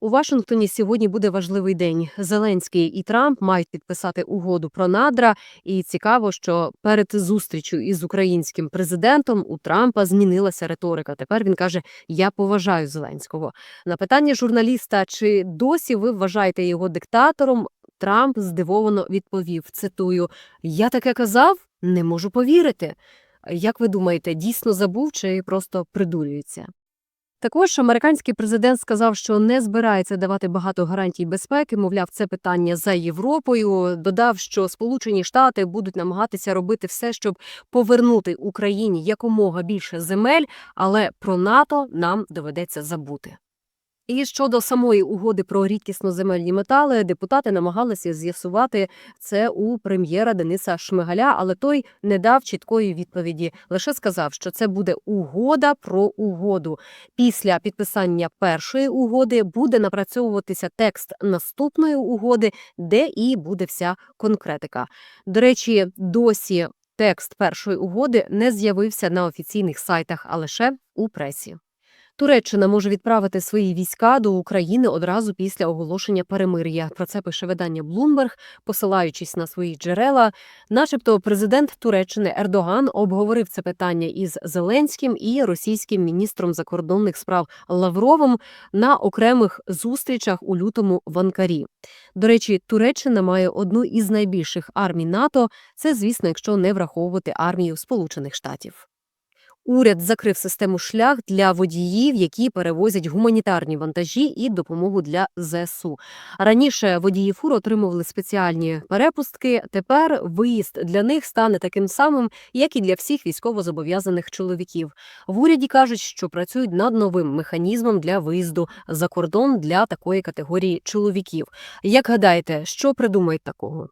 У Вашингтоні сьогодні буде важливий день. Зеленський і Трамп мають підписати угоду про надра. І цікаво, що перед зустрічю із українським президентом у Трампа змінилася риторика. Тепер він каже: Я поважаю Зеленського. На питання журналіста, чи досі ви вважаєте його диктатором? Трамп здивовано відповів: цитую: Я таке казав, не можу повірити. Як ви думаєте, дійсно забув чи просто придурюється? Також американський президент сказав, що не збирається давати багато гарантій безпеки. Мовляв, це питання за Європою. Додав, що Сполучені Штати будуть намагатися робити все, щоб повернути Україні якомога більше земель, але про НАТО нам доведеться забути. І щодо самої угоди про рідкісноземельні метали, депутати намагалися з'ясувати це у прем'єра Дениса Шмигаля, але той не дав чіткої відповіді. Лише сказав, що це буде угода про угоду. Після підписання першої угоди буде напрацьовуватися текст наступної угоди, де і буде вся конкретика. До речі, досі текст першої угоди не з'явився на офіційних сайтах, а лише у пресі. Туреччина може відправити свої війська до України одразу після оголошення перемир'я. Про це пише видання Bloomberg, посилаючись на свої джерела. Начебто, президент Туреччини Ердоган обговорив це питання із Зеленським і російським міністром закордонних справ Лавровим на окремих зустрічах у лютому в Анкарі. До речі, Туреччина має одну із найбільших армій НАТО. Це, звісно, якщо не враховувати армію Сполучених Штатів. Уряд закрив систему шлях для водіїв, які перевозять гуманітарні вантажі і допомогу для ЗСУ. Раніше водії фур отримували спеціальні перепустки. Тепер виїзд для них стане таким самим, як і для всіх військовозобов'язаних чоловіків. В уряді кажуть, що працюють над новим механізмом для виїзду за кордон для такої категорії чоловіків. Як гадаєте, що придумають такого?